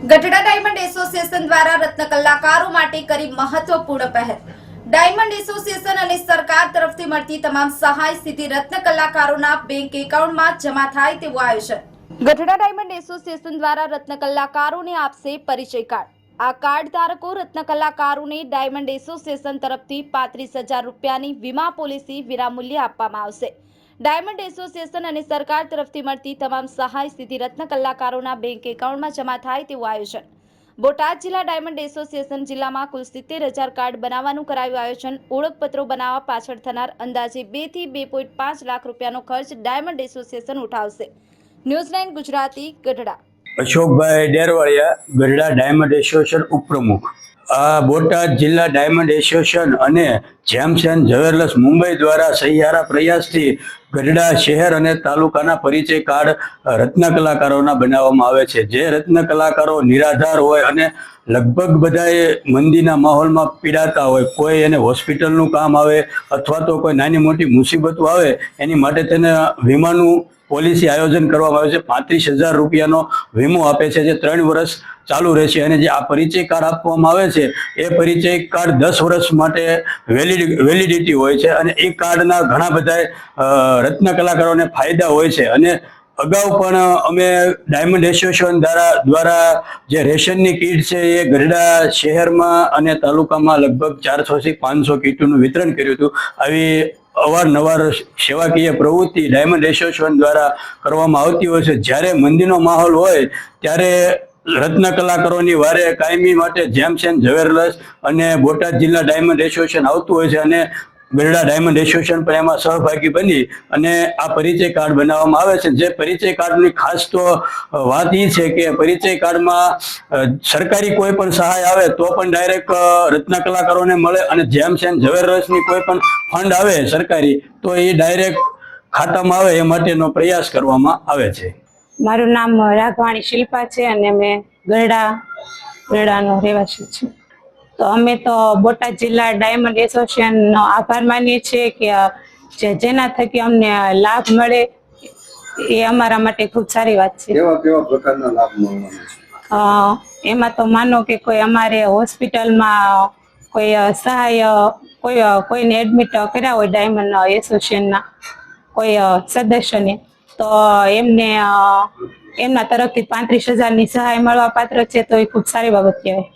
Gadhada diamond association દ્વારા રત્ન કલાકારો માટે કરી મહત્વપૂર્ણ પહેલ. ડાયમંડ એસોસિએશન અને સરકાર તરફથી મળતી તમામ સહાય સ્થિતિ રત્ન કલાકારોના બેંક એકાઉન્ટમાં જમા થાય તેવું આયોજન. ગઢડા ડાયમંડ એસોસિએશન દ્વારા રત્ન કલાકારોને આપશે પરિચય કાર્ડ. આ કાર્ડ ધારકો રત્ન કલાકારોને ડાયમંડ એસોસિએશન તરફથી પાંત્રીસ હજાર રૂપિયાની વીમા પોલિસી વિનામૂલ્યે આપવામાં આવશે. ડાયમંડ એસોસિએશન અને સરકાર તરફથી મળતી તમામ સહાય સીધી રત્ન કલાકારોના બેંક એકાઉન્ટમાં જમા થાય તેવું આયોજન. બોટાદ જિલ્લા ડાયમંડ એસોસિએશન જિલ્લામાં કુલ સિત્તેર હજાર કાર્ડ બનાવવાનું કરાયું આયોજન. ઓળખપત્રો બનાવવા પાછળ થનાર અંદાજે બેથી બે પોઈન્ટ પાંચ લાખ રૂપિયાનો ખર્ચ diamond association ઉઠાવશે. News nine Gujarati Gadhada. Ashokbhai Derwaliya Gadhada diamond association ઉપપ્રમુખ. આ બોટાદ જિલ્લા ડાયમંડ એસોસિએશન અને જેમ્સ એન્ડ મુંબઈ દ્વારા સહિયારા પ્રયાસથી ગઢડા શહેર અને તાલુકાના પરિચય કાર્ડ રત્ન કલાકારોના બનાવવામાં આવે છે. જે રત્ન કલાકારો નિરાધાર હોય અને લગભગ બધાએ મંદીના માહોલમાં પીડાતા હોય, કોઈ એને હોસ્પિટલનું કામ આવે અથવા તો કોઈ નાની મોટી મુસીબતો આવે, એની માટે તેને વીમાનું પોલિસી આયોજન કરવામાં આવે છે. પાંત્રીસ હજાર રૂપિયાનો વીમો આપે છે જે ત્રણ વર્ષ ચાલુ રહેશે અને જે આ પરિચય કાર્ડ આપવામાં આવે છે, એ પરિચય કાર્ડ દસ વર્ષ માટે વેલિડ વેલિડિટી હોય છે અને એ કાર્ડના ઘણા બધા રત્ન કલાકારોને ફાયદા હોય છે અને અગાઉ પણ અમે ડાયમંડ એસોસિએશન દ્વારા દ્વારા જે રેશનની કીટ છે એ ગઢડા શહેરમાં અને તાલુકામાં લગભગ ચારસો થી પાંચસો કીટોનું વિતરણ કર્યું હતું. આવી અવારનવાર સેવાકીય પ્રવૃત્તિ ડાયમંડ એસોસિએશન દ્વારા કરવામાં આવતી હોય છે. જ્યારે મંદિરનો માહોલ હોય ત્યારે રત્ન કલાકારોની વારે કાયમી માટે જેમ એન્ડ જ્વેલર્સ અને બોટાદ જિલ્લા ડાયમંડ એસોસિએશન આવતું હોય છે અને ગરડા ડાયમંડ એસોસિએશન પણ એમાં સહભાગી બની અને આ પરિચય કાર્ડ બનાવવામાં આવે છે. જે પરિચય કાર્ડની ખાસ તો વાત એ છે કે પરિચય કાર્ડમાં સરકારી કોઈ પણ સહાય આવે તો પણ ડાયરેક્ટ રત્ન કલાકારોને મળે અને જેમ એન્ડ ઝવેરરસની કોઈ પણ ફંડ આવે સરકારી, તો એ ડાયરેક્ટ ખાતામાં આવે એ માટેનો પ્રયાસ કરવામાં આવે છે. મારું નામ રાઘવાણી શિલ્પા છે અને મેં ગરડા, ગરડાનો રહેવાસી છું. તો અમે તો બોટાદ જિલ્લા ડાયમંડ એસોસિએશનનો આભાર માનીએ છીએ કે જે જેના થકી અમને લાભ મળે એ અમારા માટે ખૂબ સારી વાત છે. કેવા કેવા પ્રકારના લાભ મળવાના છે એમાં તો માનો કે કોઈ અમારે હોસ્પિટલમાં કોઈ સહાય કોઈ કોઈને એડમિટ કર્યા હોય ડાયમંડ એસોસિએશનના કોઈ સદસ્યને તો એમને એમના તરફથી પાંત્રીસ હજારની સહાય મળવા પાત્ર છે તો એ ખૂબ સારી બાબત કહેવાય.